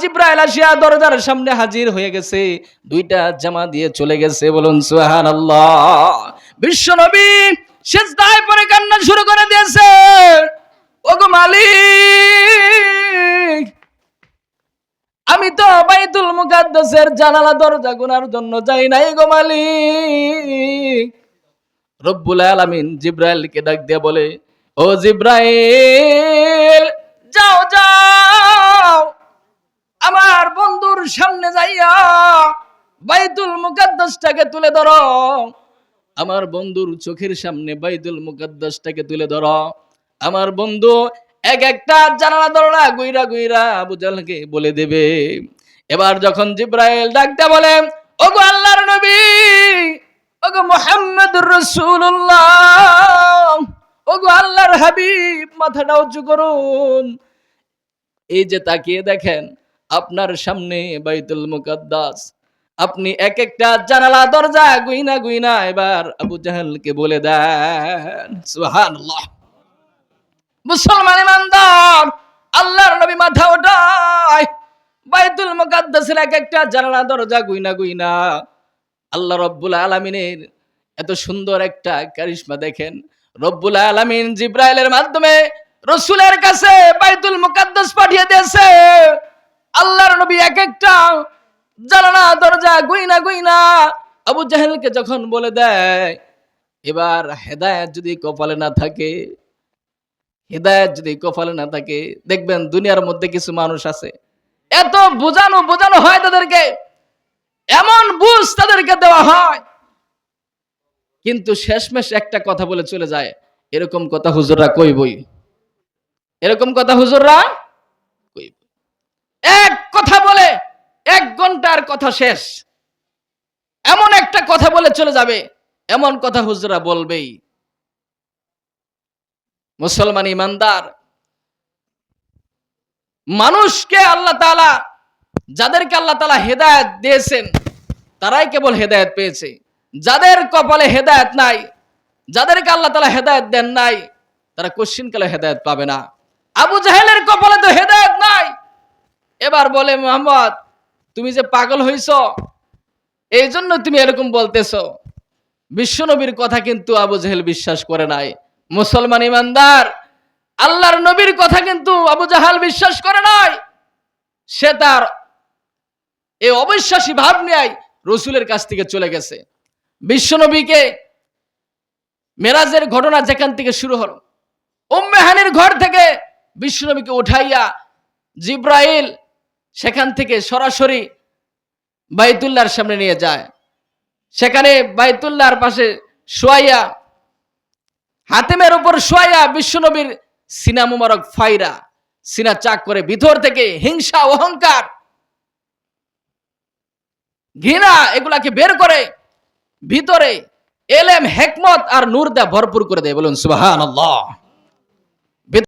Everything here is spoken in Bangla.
জিব্রাইল আসিয়া দরজার সামনে হাজির হয়ে গেছে। দুইটা জামা দিয়ে চলে গেছে, বলুন সুহান আল্লাহ বিশ্ব নবী সেজদায় পরে কান্না শুরু করে দিয়েছে। ওগো মালিক, আমি তো বাইতুল মুকাদ্দাসের জানালা দরজা গুনার জন্য যাই নাই গো মালিক। রব্বুল আলামিন জিব্রাইলকে ডাক দিয়ে বলে, ও জিব্রাইল, যাও যাও। আমার বন্ধুর সামনে যাইয়া বাইতুল মুকাদ্দাসটাকে তুলে ধরো। আমার বন্ধুর চোখের সামনে বাইতুল মুকাদ্দাসটাকে তুলে ধরো। আমার বন্ধু এক একটা জানালা দরলা গুইরা গুইরা আবু জাহলকে বলে দেবে। এবার যখন জিব্রাইল ডাকতে বলে, ওগো আল্লাহর নবী, ওগো মুহাম্মদুর রাসূলুল্লাহ, ওগো আল্লাহর হাবিব মাথাটা উঁচু করুন। এই যে তাকিয়ে দেখেন আপনার সামনে বাইতুল মুকাদ্দাস। আপনি এক একটা জানালা, দরজা গুইনা গুইনা এবার আবু জাহেলকে বলে দেন, সুবহানাল্লাহ। মুসলমান ইমানদার, আল্লাহর নবী মাথা ওঠায়। বাইতুল মুকাদ্দাসের এক একটা জানালা, দরজা গুইনা গুইনা। আল্লাহ রব্বুল আলামিনের এত সুন্দর একটা কারিশমা দেখেন। রব্বুল আলামিন জিব্রাইলের মাধ্যমে রসুলের কাছে বাইতুল মুকাদ্দাস পাঠিয়ে দিয়েছে। এক একটা জানালা দরজা গুইনা গুইনা আবু জাহেলকে যখন বলে দেয়, এবার হেদায়েত যদি কপালে না থাকে, হেদায়েত যদি কপালে না থাকে, দেখবেন দুনিয়ার মধ্যে কিছু মানুষ আছে, এত বোঝানো বোঝানো হয় তাদেরকে, এমন বুঝ তাদেরকে দেওয়া হয়। কিন্তু শেষমেশ একটা কথা বলে চলে যায়, এরকম কথা হুজুররা কইবই। এরকম কথা হুজুররা এক কথা বলে এক ঘণ্টার কথা শেষ। এমন একটা কথা বলে চলে যাবে, এমন কথা হুজুরা বলবেই। মুসলমান ইমানদার, মানুষকে আল্লাহ তাআলা, যাদেরকে আল্লাহ তালা হেদায়ত দিয়েছেন, তারাই কেবল হেদায়েত পেয়েছে। যাদের কপালে হেদায়েত নাই, যাদেরকে আল্লাহ তাআলা হেদায়েত দেন নাই, তারা কোশ্চিন কালে হেদায়েত পাবে না। আবু জাহেলের কপালে এবার বলে, মোহাম্মদ, তুমি যে পাগল হইছ, এই জন্য তুমি এরকম বলতেছ। বিশ্বনবীর কথা কিন্তু আবু জাহেল বিশ্বাস করে নাই। মুসলমান ইমানদার, আল্লাহর নবীর কথা কিন্তু আবু জাহাল বিশ্বাস করে নাই। সে তার এই অবিশ্বাসী ভাব নিয়ে রসুলের কাছ থেকে চলে গেছে। বিশ্বনবীকে মেরাজের ঘটনা যেখান থেকে শুরু হলো উম্মেহানির ঘর থেকে বিশ্বনবীকে উঠাইয়া জিব্রাইল সেখান থেকে সরাসরি বাইতুল্লাহর সামনে নিয়ে যায়। সেখানে বাইতুল্লাহর পাশে শোয়াইয়া হাতেমের উপর শোয়াইয়া বিশ্বনবীর সিনা মুবারক ফাইরা, সিনা চাক করে ভিতর থেকে হিংসা, অহংকার, ঘৃণা এগুলাকে বের করে ভিতরে এলেম, হেকমত আর নূর দা ভরপুর করে দেয়। বলুন আল্লাহ